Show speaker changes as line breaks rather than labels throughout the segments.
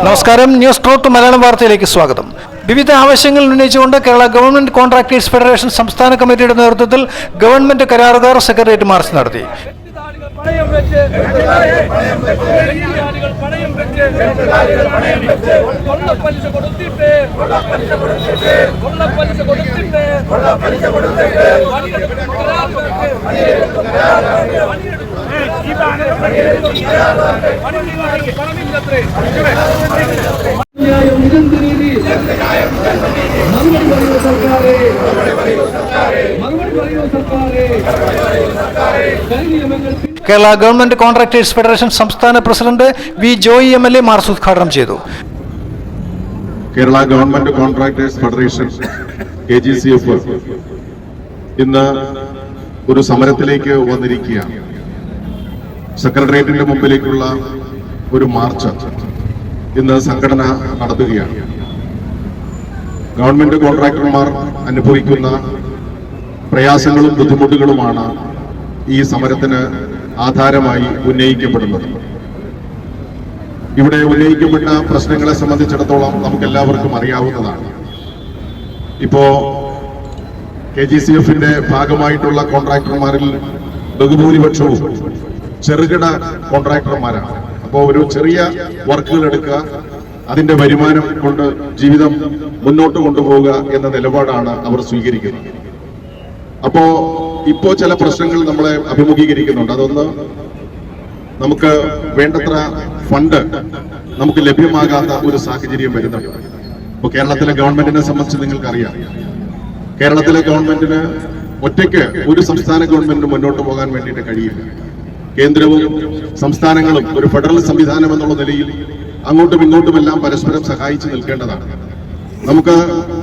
നമസ്കാരം. News clot Malayalam വാർത്തയിലേക്ക് സ്വാഗതം. വിവിധ ആവശ്യങ്ങൾ ഉന്നയിച്ചുകൊണ്ട് കേരള ഗവൺമെന്റ് കോൺട്രാക്ടേഴ്സ് ഫെഡറേഷൻ സംസ്ഥാന കമ്മിറ്റിയുടെ നേതൃത്വത്തിൽ ഗവൺമെന്റ് കരാറുകാർ സെക്രട്ടേറിയറ്റ് മാർച്ച് നടത്തി.
കൊടുത്തിട്ട്
കേരള ഗവൺമെന്റ് കോൺട്രാക്ടേഴ്സ് ഫെഡറേഷൻ സംസ്ഥാന president V Joy M L A march ഉദ്ഘാടനം ചെയ്തു.
Kerala government contractors federation K G C F ഇന്ന് ഒരു സമരത്തിലേക്ക് വന്നിരിക്കുകയാണ്. സെക്രട്ടേറിയറ്റിന്റെ മുമ്പിലേക്കുള്ള ഒരു മാർച്ച് ഇന്ന് സംഘടന നടത്തുകയാണ്. ഗവൺമെന്റ് കോൺട്രാക്ടർമാർ അനുഭവിക്കുന്ന പ്രയാസങ്ങളും ബുദ്ധിമുട്ടുകളുമാണ് ഈ സമരത്തിന് ആധാരമായി ഉന്നയിക്കപ്പെടുന്നത്. ഇവിടെ ഉന്നയിക്കപ്പെട്ട പ്രശ്നങ്ങളെ സംബന്ധിച്ചിടത്തോളം നമുക്ക് എല്ലാവർക്കും അറിയാവുന്നതാണ്. ഇപ്പോ കെ ജി സി എഫിന്റെ ഭാഗമായിട്ടുള്ള കോൺട്രാക്ടർമാരിൽ ബഹുഭൂരിപക്ഷവും ചെറുകിട കോൺട്രാക്ടർമാരാണ്. അപ്പോൾ ഒരു ചെറിയ വർക്കുകൾ എടുക്കുക അതിന്റെ വരുമാനം കൊണ്ട് ജീവിതം മുന്നോട്ട് കൊണ്ടുപോവുക എന്ന നിലപാടാണ് അവർ സ്വീകരിക്കുന്നത്. അപ്പോ ഇപ്പോ ചില പ്രശ്നങ്ങൾ നമ്മളെ അഭിമുഖീകരിക്കുന്നുണ്ട്. അതൊന്ന് നമുക്ക് വേണ്ടത്ര ഫണ്ട് നമുക്ക് ലഭ്യമാകാത്ത ഒരു സാഹചര്യം വരുന്നുണ്ട്. ഇപ്പൊ കേരളത്തിലെ ഗവൺമെന്റിനെ സംബന്ധിച്ച് നിങ്ങൾക്കറിയാം. കേരളത്തിലെ ഗവൺമെന്റിന് ഒറ്റയ്ക്ക് ഒരു സംസ്ഥാന ഗവൺമെന്റിന് മുന്നോട്ട് പോകാൻ വേണ്ടിയിട്ട് കഴിയില്ല. കേന്ദ്രവും സംസ്ഥാനങ്ങളും ഒരു ഫെഡറൽ സംവിധാനം എന്നുള്ള നിലയിൽ അങ്ങോട്ടും ഇങ്ങോട്ടും എല്ലാം പരസ്പരം സഹായിച്ചു നിൽക്കേണ്ടതാണ്. നമുക്ക്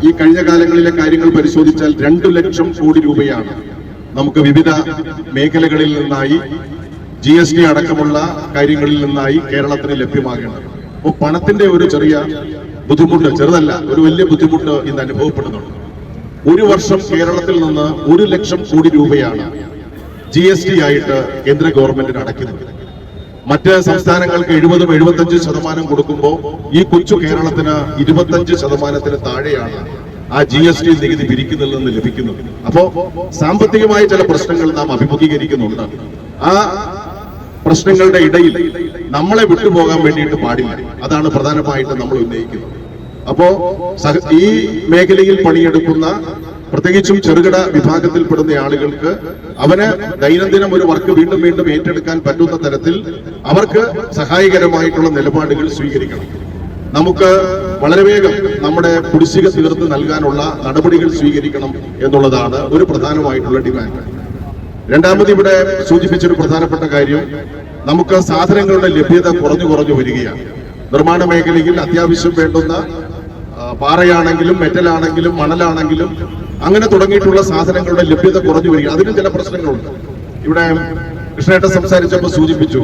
ഈ കഴിഞ്ഞ കാലങ്ങളിലെ കാര്യങ്ങൾ പരിശോധിച്ചാൽ രണ്ടു ലക്ഷം കോടി രൂപയാണ് നമുക്ക് വിവിധ മേഖലകളിൽ നിന്നായി ജി എസ് ടി അടക്കമുള്ള കാര്യങ്ങളിൽ നിന്നായി കേരളത്തിന് ലഭ്യമാകേണ്ടത്. അപ്പോൾ പണത്തിന്റെ ഒരു ചെറിയ ബുദ്ധിമുട്ട് ചെറുതല്ല ഒരു വലിയ ബുദ്ധിമുട്ട് ഇന്ന് അനുഭവപ്പെടുന്നുണ്ട്. ഒരു വർഷം കേരളത്തിൽ നിന്ന് ഒരു ലക്ഷം കോടി രൂപയാണ് ജി എസ് ടി ആയിട്ട് കേന്ദ്ര ഗവൺമെന്റിന് അടയ്ക്കുന്നത് മറ്റ് സംസ്ഥാനങ്ങൾക്ക് എഴുപതും എഴുപത്തഞ്ച് ശതമാനം കൊടുക്കുമ്പോൾ ഈ കൊച്ചു കേരളത്തിന് ഇരുപത്തഞ്ച് ശതമാനത്തിന് താഴെയാണ് ആ ജി എസ് ടി നികുതി പിരിക്കുന്നതിൽ നിന്ന് ലഭിക്കുന്നത്. അപ്പോ സാമ്പത്തികമായ ചില പ്രശ്നങ്ങൾ നാം അഭിമുഖീകരിക്കുന്നുണ്ട്. ആ പ്രശ്നങ്ങളുടെ ഇടയിൽ നമ്മളെ വിട്ടുപോകാൻ വേണ്ടിയിട്ട് പാടില്ല. അതാണ് പ്രധാനമായിട്ട് നമ്മൾ ഉന്നയിക്കുന്നത്. അപ്പോ ഈ മേഖലയിൽ പണിയെടുക്കുന്ന പ്രത്യേകിച്ചും ചെറുകിട വിഭാഗത്തിൽപ്പെടുന്ന ആളുകൾക്ക് അവന് ദൈനംദിനം ഒരു വർക്ക് വീണ്ടും വീണ്ടും ഏറ്റെടുക്കാൻ പറ്റുന്ന തരത്തിൽ അവർക്ക് സഹായകരമായിട്ടുള്ള നിലപാടുകൾ സ്വീകരിക്കണം. നമുക്ക് വളരെ വേഗം നമ്മുടെ കുടിശ്ശിക തീർത്ത് നൽകാനുള്ള നടപടികൾ സ്വീകരിക്കണം എന്നുള്ളതാണ് ഒരു പ്രധാനമായിട്ടുള്ള ഡിമാൻഡ് രണ്ടാമത് ഇവിടെ സൂചിപ്പിച്ചൊരു പ്രധാനപ്പെട്ട കാര്യം നമുക്ക് സാധനങ്ങളുടെ ലഭ്യത കുറഞ്ഞു കുറഞ്ഞു വരികയാണ്. നിർമ്മാണ മേഖലയിൽ അത്യാവശ്യം വേണ്ടുന്ന പാറയാണെങ്കിലും മെറ്റലാണെങ്കിലും മണലാണെങ്കിലും അങ്ങനെ തുടങ്ങിയിട്ടുള്ള സാധനങ്ങളുടെ ലഭ്യത കുറഞ്ഞു വരിക അതിനും ചില പ്രശ്നങ്ങളുണ്ട്. ഇവിടെ കൃഷ്ണേട്ട സംസാരിച്ചപ്പോൾ സൂചിപ്പിച്ചു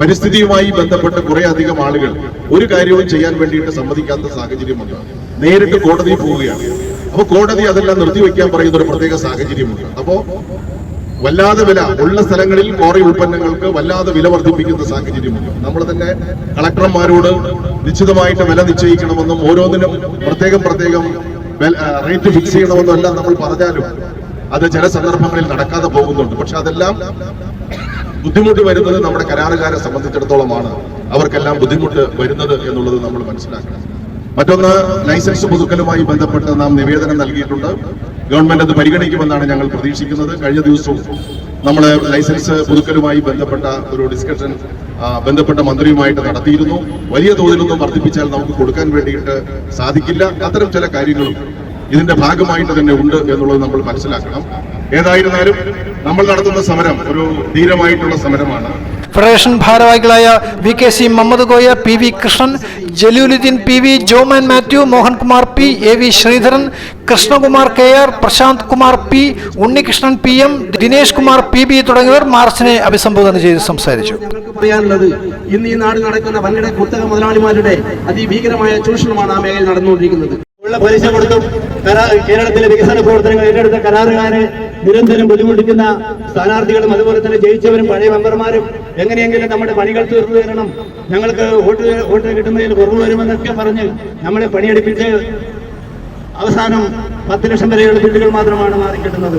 പരിസ്ഥിതിയുമായി ബന്ധപ്പെട്ട് കുറെ അധികം ആളുകൾ ഒരു കാര്യവും ചെയ്യാൻ വേണ്ടിയിട്ട് സമ്മതിക്കാത്ത സാഹചര്യമുണ്ട് നേരിട്ട് കോടതിയിൽ പോവുകയാണ്. അപ്പോൾ കോടതി അതെല്ലാം നിർത്തിവെക്കാൻ പറയുന്ന ഒരു പ്രത്യേക സാഹചര്യമുണ്ട്. അപ്പോ വല്ലാതെ വില ഉള്ള സ്ഥലങ്ങളിൽ കോറി ഉൽപ്പന്നങ്ങൾക്ക് വല്ലാതെ വില വർദ്ധിപ്പിക്കുന്ന സാഹചര്യമുണ്ട്. നമ്മൾ തന്നെ കളക്ടർമാരോട് നിശ്ചിതമായിട്ട് വില നിശ്ചയിക്കണമെന്നും ഓരോന്നിനും പ്രത്യേകം പ്രത്യേകം റേറ്റ് ഫിക്സ് ചെയ്യണമെന്നെല്ലാം നമ്മൾ പറഞ്ഞാലും അത് ചില സന്ദർഭങ്ങളിൽ നടക്കാതെ പോകുന്നുണ്ട്. പക്ഷെ അതെല്ലാം ബുദ്ധിമുട്ട് വരുന്നത് നമ്മുടെ കരാറുകാരെ സംബന്ധിച്ചിടത്തോളമാണ്. അവർക്കെല്ലാം ബുദ്ധിമുട്ട് വരുന്നത് എന്നുള്ളത് നമ്മൾ മനസ്സിലാക്കണം. മറ്റൊന്ന് ലൈസൻസ് പുതുക്കലുമായി ബന്ധപ്പെട്ട് നാം നിവേദനം നൽകിയിട്ടുണ്ട്. ഗവൺമെന്റ് അത് പരിഗണിക്കുമെന്നാണ് ഞങ്ങൾ പ്രതീക്ഷിക്കുന്നത്. കഴിഞ്ഞ ദിവസവും നമ്മൾ ലൈസൻസ് പുതുക്കലുമായി ബന്ധപ്പെട്ട ഒരു ഡിസ്കഷൻ ബന്ധപ്പെട്ട മന്ത്രിയുമായിട്ട് നടത്തിയിരുന്നു. വലിയ തോതിലൊന്നും വർദ്ധിപ്പിച്ചാൽ നമുക്ക് കൊടുക്കാൻ വേണ്ടിയിട്ട് സാധിക്കില്ല. അത്തരം ചില കാര്യങ്ങളും ഇതിന്റെ ഭാഗമായിട്ട് തന്നെ ഉണ്ട് എന്നുള്ളത് നമ്മൾ മനസ്സിലാക്കണം. ഏതായിരുന്നാലും നമ്മൾ നടത്തുന്ന സമരം ഒരു ധീരമായിട്ടുള്ള സമരമാണ്.
ഫെഡറേഷൻ ഭാരവാഹികളായ V K C Muhammad Koya P V Krishnan Jaleeluddin P V Joman Mathew Mohankumar P A V Sreedharan Krishnakumar K R Prashanth Kumar P Unnikrishnan P M Dinesh Kumar P B തുടങ്ങിയവർ മാർച്ചിനെ അഭിസംബോധന ചെയ്ത് സംസാരിച്ചു.
പറയാനുള്ളത് ഇന്ന് ഈ നാട് നടക്കുന്ന വൻകിട കുത്തക മുതലാളിമാരുടെ അതിഭീകരമായ ചൂഷണമാണ് ആ മേഖലയിൽ നടന്നുകൊണ്ടിരിക്കുന്നത്. ഉള്ള പലിശ കൊടുത്തും കേരളത്തിലെ വികസന പ്രവർത്തനങ്ങൾ ഏറ്റെടുത്ത കരാറുകാരെ നിരന്തരം ബുദ്ധിമുട്ടിക്കുന്ന സ്ഥാനാർത്ഥികളും അതുപോലെ തന്നെ ജയിച്ചവരും പഴയ മെമ്പർമാരും എങ്ങനെയെങ്കിലും നമ്മുടെ പണികൾ തീർന്നു തരണം. ഞങ്ങൾക്ക് വോട്ട് വോട്ട് കിട്ടുന്നതിൽ കുറവ് വരുമെന്നൊക്കെ പറഞ്ഞ് നമ്മളെ പണിയെടുപ്പിച്ച് അവസാനം പത്ത് ലക്ഷം വരെയുള്ള ബില്ലുകൾ മാത്രമാണ് മാറിക്കിട്ടുന്നത്.